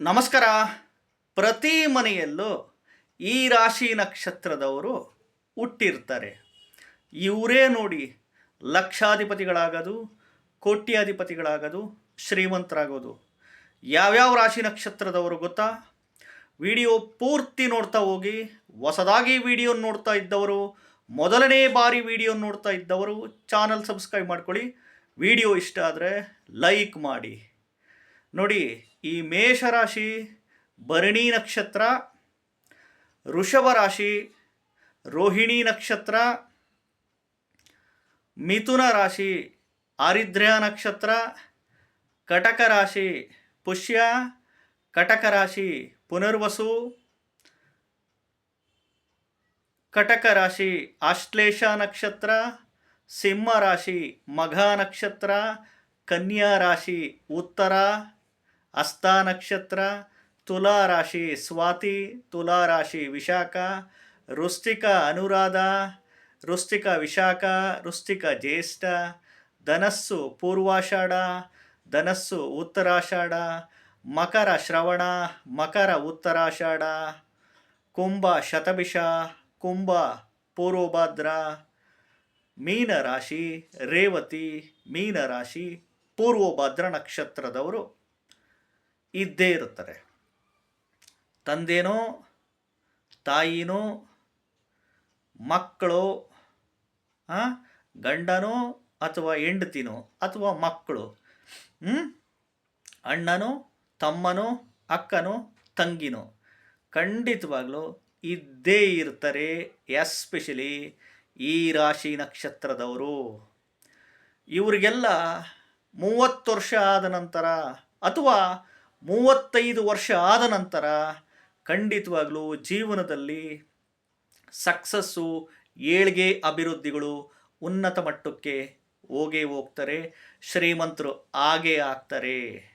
ನಮಸ್ಕಾರ. ಪ್ರತಿ ಮನೆಯಲ್ಲೂ ಈ ರಾಶಿ ನಕ್ಷತ್ರದವರು ಹುಟ್ಟಿರ್ತಾರೆ. ಇವರೇ ನೋಡಿ ಲಕ್ಷಾಧಿಪತಿಗಳಾಗೋದು, ಕೋಟ್ಯಾಧಿಪತಿಗಳಾಗೋದು, ಶ್ರೀಮಂತರಾಗೋದು. ಯಾವ್ಯಾವ ರಾಶಿ ನಕ್ಷತ್ರದವರು ಗೊತ್ತಾ? ವಿಡಿಯೋ ಪೂರ್ತಿ ನೋಡ್ತಾ ಹೋಗಿ, ಹೊಸದಾಗಿ ವಿಡಿಯೋ ನೋಡ್ತಾ ಇದ್ದವರು, ಮೊದಲನೇ ಬಾರಿ ವಿಡಿಯೋ ನೋಡ್ತಾ ಇದ್ದವರು, ಚಾನಲ್ ಸಬ್ಸ್ಕ್ರೈಬ್ ಮಾಡ್ಕೊಳ್ಳಿ. ವಿಡಿಯೋ ಇಷ್ಟ ಆದರೆ ಲೈಕ್ ಮಾಡಿ. ನೋಡಿ, ಈ ಮೇಷರಾಶಿ ಭರಣಿ ನಕ್ಷತ್ರ ಋಷಭ ರಾಶಿ, ರೋಹಿಣಿ ನಕ್ಷತ್ರ, ಮಿಥುನ ರಾಶಿ, ಆರಿದ್ರ್ಯ ನಕ್ಷತ್ರ, ಕಟಕ ರಾಶಿ, ಪುಷ್ಯ, ಕಟಕ ರಾಶಿ, ಪುನರ್ವಸು, ಕಟಕ ರಾಶಿ ಆಶ್ಲೇಷ ನಕ್ಷತ್ರ, ಸಿಂಹ ರಾಶಿ, ಮಘ ನಕ್ಷತ್ರ, ಕನ್ಯಾ ರಾಶಿ, ಉತ್ತರ ಹಸ್ತ ನಕ್ಷತ್ರ, ತುಲಾ ರಾಶಿ ಸ್ವಾತಿ, ತುಲಾ ರಾಶಿ ವಿಶಾಖ ವೃಶ್ಚಿಕ ಅನುರಾಧ ವೃಶ್ಚಿಕ ವಿಶಾಖ ವೃಶ್ಚಿಕ ಜ್ಯೇಷ್ಠ, ಧನಸ್ಸು ಪೂರ್ವಾಷಾಢ, ಧನಸ್ಸು ಉತ್ತರಾಷಾಢ, ಮಕರ ಶ್ರವಣ, ಮಕರ ಉತ್ತರಾಷಾಢ, ಕುಂಭ ಶತಭಿಷ, ಕುಂಭ ಪೂರ್ವಭಾದ್ರ ಮೀನರಾಶಿ ರೇವತಿ ಮೀನರಾಶಿ ಪೂರ್ವಭದ್ರ ನಕ್ಷತ್ರದವರು. ಇದ್ದೇ ಇರುತ್ತಾರೆ ತಂದೆನೋ, ತಾಯಿನೋ, ಮಕ್ಕಳು ಗಂಡನೋ ಅಥವಾ ಹೆಂಡತಿನೋ ಅಥವಾ ಮಕ್ಕಳು? ಅಣ್ಣನೋ, ತಮ್ಮನೋ, ಅಕ್ಕನೋ, ತಂಗಿನೋ ಖಂಡಿತವಾಗ್ಲೂ ಇದ್ದೇ ಇರ್ತಾರೆ ಎಸ್ಪೆಷಲಿ ಈ ರಾಶಿ ನಕ್ಷತ್ರದವರು ಇವರಿಗೆಲ್ಲ ಮೂವತ್ತು ವರ್ಷ ಆದ ನಂತರ ಅಥವಾ ಮೂವತ್ತೈದು ವರ್ಷ ಆದ ನಂತರ ಖಂಡಿತವಾಗ್ಲೂ ಜೀವನದಲ್ಲಿ ಸಕ್ಸಸ್ಸು, ಏಳ್ಗೆ ಅಭಿವೃದ್ಧಿಗಳು ಉನ್ನತ ಮಟ್ಟಕ್ಕೆ ಹೋಗೇ ಹೋಗ್ತಾರೆ, ಶ್ರೀಮಂತರು ಆಗೇ ಆಗ್ತಾರೆ.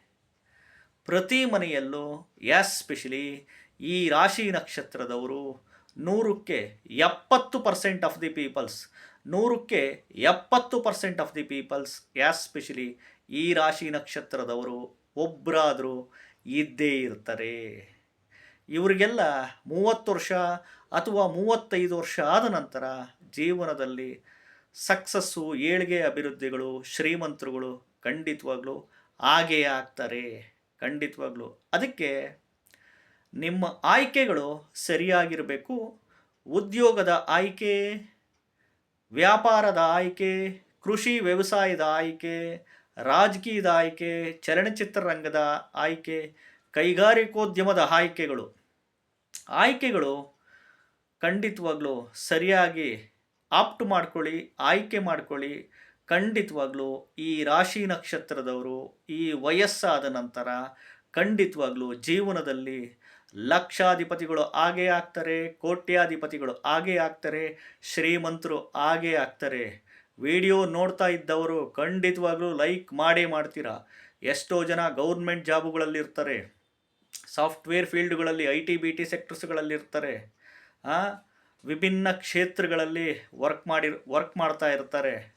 ಪ್ರತಿ ಮನೆಯಲ್ಲೂ, ಎಸ್ಪೆಷಲಿ ಈ ರಾಶಿ ನಕ್ಷತ್ರದವರು ನೂರಕ್ಕೆ ಎಪ್ಪತ್ತು ಪರ್ಸೆಂಟ್ ಆಫ್ ದಿ ಪೀಪಲ್ಸ್, ನೂರಕ್ಕೆ ಎಪ್ಪತ್ತು percent of the peoples, especially ಈ ರಾಶಿ ನಕ್ಷತ್ರದವರು ಒಬ್ಬರಾದರೂ ಇದ್ದೇ ಇರ್ತಾರೆ ಇವರಿಗೆಲ್ಲ ಮೂವತ್ತು ವರ್ಷ ಅಥವಾ ಮೂವತ್ತೈದು ವರ್ಷ ಆದ ನಂತರ ಜೀವನದಲ್ಲಿ ಸಕ್ಸಸ್ಸು ಏಳಿಗೆ ಅಭಿವೃದ್ಧಿಗಳು, ಶ್ರೀಮಂತರುಗಳು ಖಂಡಿತವಾಗ್ಲೂ ಹಾಗೇ ಆಗ್ತಾರೆ. ಖಂಡಿತವಾಗ್ಲೂ. ಅದಕ್ಕೆ ನಿಮ್ಮ ಆಯ್ಕೆಗಳು ಸರಿಯಾಗಿರಬೇಕು. ಉದ್ಯೋಗದ ಆಯ್ಕೆ, ವ್ಯಾಪಾರದ ಆಯ್ಕೆ, ಕೃಷಿ ವ್ಯವಸಾಯದ ಆಯ್ಕೆ ರಾಜಕೀಯದ ಆಯ್ಕೆ ಚಲನಚಿತ್ರ ರಂಗದ ಆಯ್ಕೆ, ಕೈಗಾರಿಕೋದ್ಯಮದ ಆಯ್ಕೆಗಳು. ಆಯ್ಕೆಗಳು ಖಂಡಿತವಾಗ್ಲೂ ಸರಿಯಾಗಿ ಆಪ್ಟ್ ಮಾಡ್ಕೊಳ್ಳಿ, ಆಯ್ಕೆ ಮಾಡ್ಕೊಳ್ಳಿ. ಖಂಡಿತವಾಗ್ಲೂ ಈ ರಾಶಿ ನಕ್ಷತ್ರದವರು, ಈ ವಯಸ್ಸಾದ ನಂತರ ಖಂಡಿತವಾಗ್ಲೂ ಜೀವನದಲ್ಲಿ ಲಕ್ಷಾಧಿಪತಿಗಳು ಆಗೇ ಆಗ್ತಾರೆ, ಕೋಟ್ಯಾಧಿಪತಿಗಳು ಆಗೇ ಆಗ್ತಾರೆ, ಶ್ರೀಮಂತರು ಆಗೇ ಆಗ್ತಾರೆ. ವಿಡಿಯೋ ನೋಡ್ತಾ ಇದ್ದವರು ಖಂಡಿತವಾಗ್ಲೂ ಲೈಕ್ ಮಾಡೇ ಮಾಡ್ತೀರಾ? ಎಷ್ಟೋ ಜನ ಗೌರ್ಮೆಂಟ್ ಜಾಬುಗಳಲ್ಲಿರ್ತಾರೆ. ಸಾಫ್ಟ್ವೇರ್ ಫೀಲ್ಡ್ಗಳಲ್ಲಿ, ಐ ಟಿ, ಬಿ ಟಿ ಸೆಕ್ಟರ್ಸ್ಗಳಲ್ಲಿರ್ತಾರೆ. ವಿಭಿನ್ನ ಕ್ಷೇತ್ರಗಳಲ್ಲಿ ವರ್ಕ್ ಮಾಡಿ ವರ್ಕ್ ಮಾಡ್ತಾ ಇರ್ತಾರೆ.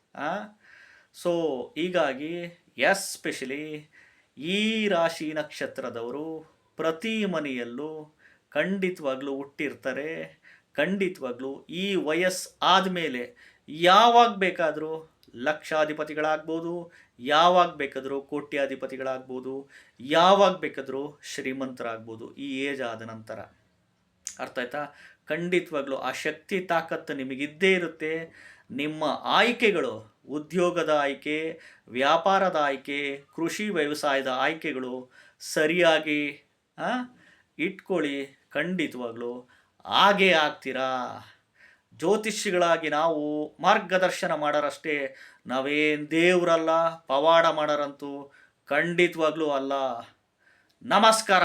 ಸೊ, ಹೀಗಾಗಿ ಎಸ್ಪೆಷಲಿ ಈ ರಾಶಿ ನಕ್ಷತ್ರದವರು ಪ್ರತಿ ಮನೆಯಲ್ಲೂ ಖಂಡಿತವಾಗ್ಲೂ ಹುಟ್ಟಿರ್ತಾರೆ. ಖಂಡಿತವಾಗ್ಲೂ ಈ ವಯಸ್ಸು ಆದಮೇಲೆ ಯಾವಾಗ ಬೇಕಾದರೂ ಲಕ್ಷಾಧಿಪತಿಗಳಾಗ್ಬೋದು, ಯಾವಾಗ ಬೇಕಾದರೂ ಕೋಟ್ಯಾಧಿಪತಿಗಳಾಗ್ಬೋದು, ಯಾವಾಗ ಬೇಕಾದರೂ ಶ್ರೀಮಂತರಾಗ್ಬೋದು ಈ ಏಜ್ ಆದ ನಂತರ. ಅರ್ಥ ಆಯ್ತಾ? ಖಂಡಿತವಾಗ್ಲೂ ಆ ಶಕ್ತಿ, ತಾಕತ್ತು ನಿಮಗಿದ್ದೇ ಇರುತ್ತೆ. ನಿಮ್ಮ ಆಯ್ಕೆಗಳು, ಉದ್ಯೋಗದ ಆಯ್ಕೆ, ವ್ಯಾಪಾರದ ಆಯ್ಕೆ, ಕೃಷಿ ವ್ಯವಸಾಯದ ಆಯ್ಕೆಗಳು ಸರಿಯಾಗಿ ಇಟ್ಕೊಳ್ಳಿ. ಖಂಡಿತವಾಗ್ಲೂ ಹಾಗೇ ಆಗ್ತೀರಾ? ಜ್ಯೋತಿಷಿಗಳಾಗಿ ನಾವು ಮಾರ್ಗದರ್ಶನ ಮಾಡೋರಷ್ಟೇ ನಾವೇನು ದೇವರಲ್ಲ ಪವಾಡ ಮಾಡೋರಂತೂ ಖಂಡಿತವಾಗ್ಲೂ ಅಲ್ಲ. ನಮಸ್ಕಾರ.